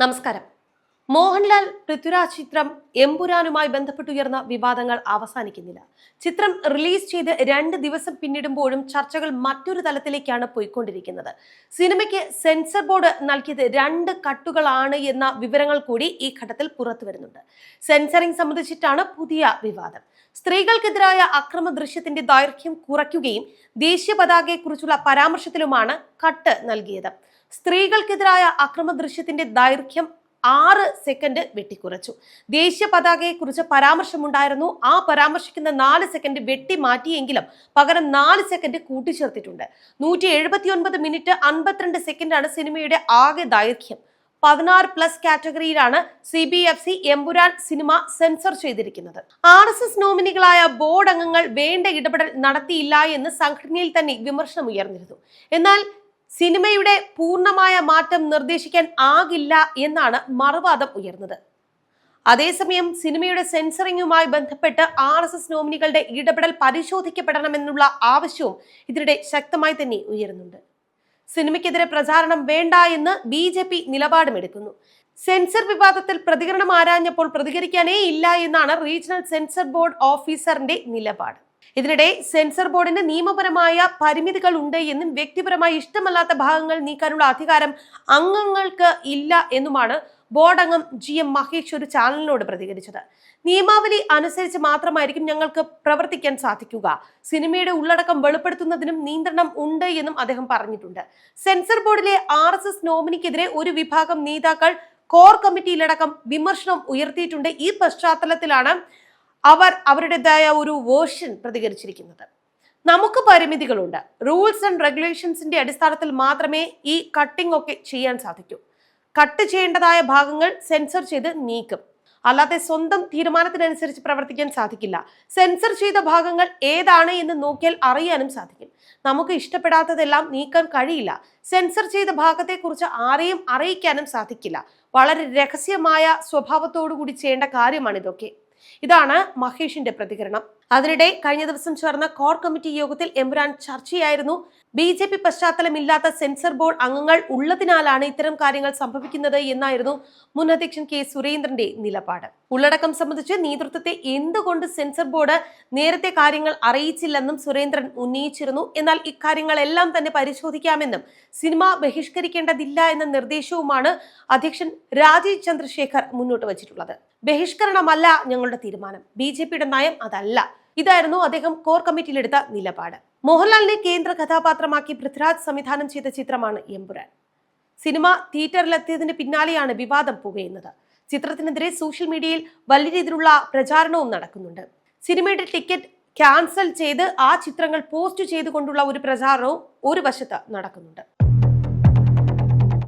നമസ്കാരം മോഹൻലാൽ പൃഥ്വിരാജ് ചിത്രം എമ്പുരാനുമായി ബന്ധപ്പെട്ടുയർന്ന വിവാദങ്ങൾ അവസാനിക്കുന്നില്ല. ചിത്രം റിലീസ് ചെയ്ത് രണ്ട് ദിവസം പിന്നിടുമ്പോഴും ചർച്ചകൾ മറ്റൊരു തലത്തിലേക്കാണ് പോയിക്കൊണ്ടിരിക്കുന്നത്. സിനിമയ്ക്ക് സെൻസർ ബോർഡ് നൽകിയത് രണ്ട് കട്ടുകളാണ് എന്ന വിവരങ്ങൾ കൂടി ഈ ഘട്ടത്തിൽ പുറത്തു വരുന്നുണ്ട്. സെൻസറിംഗ് സംബന്ധിച്ചിട്ടാണ് പുതിയ വിവാദം. സ്ത്രീകൾക്കെതിരായ അക്രമ ദൃശ്യത്തിന്റെ ദൈർഘ്യം കുറയ്ക്കുകയും ദേശീയ പതാകയെക്കുറിച്ചുള്ള പരാമർശത്തിലുമാണ് കട്ട് നൽകിയത്. സ്ത്രീകൾക്കെതിരായ അക്രമ ദൃശ്യത്തിന്റെ ദൈർഘ്യം ആറ് സെക്കൻഡ് വെട്ടിക്കുറച്ചു. ദേശീയ പതാകയെക്കുറിച്ച് പരാമർശമുണ്ടായിരുന്നു. ആ പരാമർശിക്കുന്ന നാല് സെക്കൻഡ് വെട്ടി മാറ്റിയെങ്കിലും പകരം നാല് സെക്കൻഡ് കൂട്ടിച്ചേർത്തിട്ടുണ്ട്. നൂറ്റി എഴുപത്തിയൊൻപത് മിനിറ്റ് അൻപത്തിരണ്ട് സെക്കൻഡാണ് സിനിമയുടെ ആകെ ദൈർഘ്യം. പതിനാറ് plus കാറ്റഗറിയിലാണ് C B F C Empuraan cinema censor ചെയ്തിരിക്കുന്നത്. ആർ എസ് എസ് നോമിനികളായ ബോർഡ് അംഗങ്ങൾ വേണ്ട ഇടപെടൽ നടത്തിയില്ല എന്ന് സംഘടനയിൽ തന്നെ വിമർശനം ഉയർന്നിരുന്നു. എന്നാൽ സിനിമയുടെ പൂർണമായ മാറ്റം നിർദ്ദേശിക്കാൻ ആകില്ല എന്നാണ് മറുവാദം ഉയർന്നത്. അതേസമയം സിനിമയുടെ സെൻസറിങ്ങുമായി ബന്ധപ്പെട്ട് ആർ എസ് എസ് നോമിനികളുടെ ഇടപെടൽ പരിശോധിക്കപ്പെടണമെന്നുള്ള ആവശ്യവും ഇതിനിടെ ശക്തമായി തന്നെ ഉയരുന്നുണ്ട്. സിനിമയ്ക്കെതിരെ പ്രചാരണം വേണ്ട എന്ന് ബി ജെ പി നിലപാടുമെടുക്കുന്നു. സെൻസർ വിവാദത്തിൽ പ്രതികരണം ആരാഞ്ഞപ്പോൾ പ്രതികരിക്കാനേ ഇല്ല എന്നാണ് റീജിയണൽ സെൻസർ ബോർഡ് ഓഫീസറിന്റെ നിലപാട്. ഇതിനിടെ സെൻസർ ബോർഡിന് നിയമപരമായ പരിമിതികൾ ഉണ്ട് എന്നും വ്യക്തിപരമായി ഇഷ്ടമല്ലാത്ത ഭാഗങ്ങൾ നീക്കാനുള്ള അധികാരം അംഗങ്ങൾക്ക് ഇല്ല എന്നുമാണ് ബോർഡ് അംഗം ജി എം മഹേഷ് ഒരു ചാനലിനോട് പ്രതികരിച്ചത്. നിയമാവലി അനുസരിച്ച് മാത്രമായിരിക്കും ഞങ്ങൾക്ക് പ്രവർത്തിക്കാൻ സാധിക്കുക. സിനിമയുടെ ഉള്ളടക്കം വെളിപ്പെടുത്തുന്നതിനും നിയന്ത്രണം ഉണ്ട് എന്നും അദ്ദേഹം പറഞ്ഞിട്ടുണ്ട്. സെൻസർ ബോർഡിലെ ആർ എസ് എസ് നോമിനിക്കെതിരെ ഒരു വിഭാഗം നേതാക്കൾ കോർ കമ്മിറ്റിയിലടക്കം വിമർശനം ഉയർത്തിയിട്ടുണ്ട്. ഈ പശ്ചാത്തലത്തിലാണ് അവർ അവരുടേതായ ഒരു വേർഷൻ പ്രതികരിച്ചിരിക്കുന്നത്. നമുക്ക് പരിമിതികളുണ്ട്. റൂൾസ് ആൻഡ് റെഗുലേഷൻസിന്റെ അടിസ്ഥാനത്തിൽ മാത്രമേ ഈ കട്ടിംഗ് ഒക്കെ ചെയ്യാൻ സാധിക്കൂ. കട്ട് ചെയ്യേണ്ടതായ ഭാഗങ്ങൾ സെൻസർ ചെയ്ത് നീക്കും. അല്ലാതെ സ്വന്തം തീരുമാനത്തിനനുസരിച്ച് പ്രവർത്തിക്കാൻ സാധിക്കില്ല. സെൻസർ ചെയ്ത ഭാഗങ്ങൾ ഏതാണ് എന്ന് നോക്കിയാൽ അറിയാനും സാധിക്കും. നമുക്ക് ഇഷ്ടപ്പെടാത്തതെല്ലാം നീക്കാൻ കഴിയില്ല. സെൻസർ ചെയ്ത ഭാഗത്തെക്കുറിച്ച് ആരെയും അറിയിക്കാനും സാധിക്കില്ല. വളരെ രഹസ്യമായ സ്വഭാവത്തോടു കൂടി ചെയ്യേണ്ട കാര്യമാണ് ഇതൊക്കെ ഇതാണ് മഹേഷിന്റെ പ്രതികരണം. അതിനിടെ കഴിഞ്ഞ ദിവസം ചേർന്ന കോർ കമ്മിറ്റി യോഗത്തിൽ എംബ്രാൻ ചർച്ചയായിരുന്നു. ബി ജെ പി പശ്ചാത്തലമില്ലാത്ത സെൻസർ ബോർഡ് അംഗങ്ങൾ ഉള്ളതിനാലാണ് ഇത്തരം കാര്യങ്ങൾ സംഭവിക്കുന്നത് എന്നായിരുന്നു മുൻ അധ്യക്ഷൻ കെ സുരേന്ദ്രന്റെ നിലപാട്. ഉള്ളടക്കം സംബന്ധിച്ച് നേതൃത്വത്തെ എന്തുകൊണ്ട് സെൻസർ ബോർഡ് നേരത്തെ കാര്യങ്ങൾ അറിയിച്ചില്ലെന്നും സുരേന്ദ്രൻ ഉന്നയിച്ചിരുന്നു. എന്നാൽ ഇക്കാര്യങ്ങളെല്ലാം തന്നെ പരിശോധിക്കാമെന്നും സിനിമ ബഹിഷ്കരിക്കേണ്ടതില്ല എന്ന നിർദ്ദേശവുമാണ് അധ്യക്ഷൻ രാജീവ് ചന്ദ്രശേഖർ മുന്നോട്ട് വച്ചിട്ടുള്ളത്. ബഹിഷ്കരണമല്ല ഞങ്ങളുടെ തീരുമാനം. ബി നയം അതല്ല. ഇതായിരുന്നു അദ്ദേഹം കോർ കമ്മിറ്റിയിലെടുത്ത നിലപാട്. മോഹൻലാലിനെ കേന്ദ്ര കഥാപാത്രമാക്കി പൃഥ്വിരാജ് സംവിധാനം ചെയ്ത ചിത്രമാണ് എമ്പുരാൻ. സിനിമ തിയേറ്ററിലെത്തിയതിന് പിന്നാലെയാണ് വിവാദം പുകയുന്നത്. ചിത്രത്തിനെതിരെ സോഷ്യൽ മീഡിയയിൽ വലിയ രീതിയിലുള്ള പ്രചാരണവും നടക്കുന്നുണ്ട്. സിനിമയുടെ ടിക്കറ്റ് ക്യാൻസൽ ചെയ്ത് ആ ചിത്രങ്ങൾ പോസ്റ്റ് ചെയ്തുകൊണ്ടുള്ള ഒരു പ്രചാരണവും ഒരു വശത്ത് നടക്കുന്നുണ്ട്.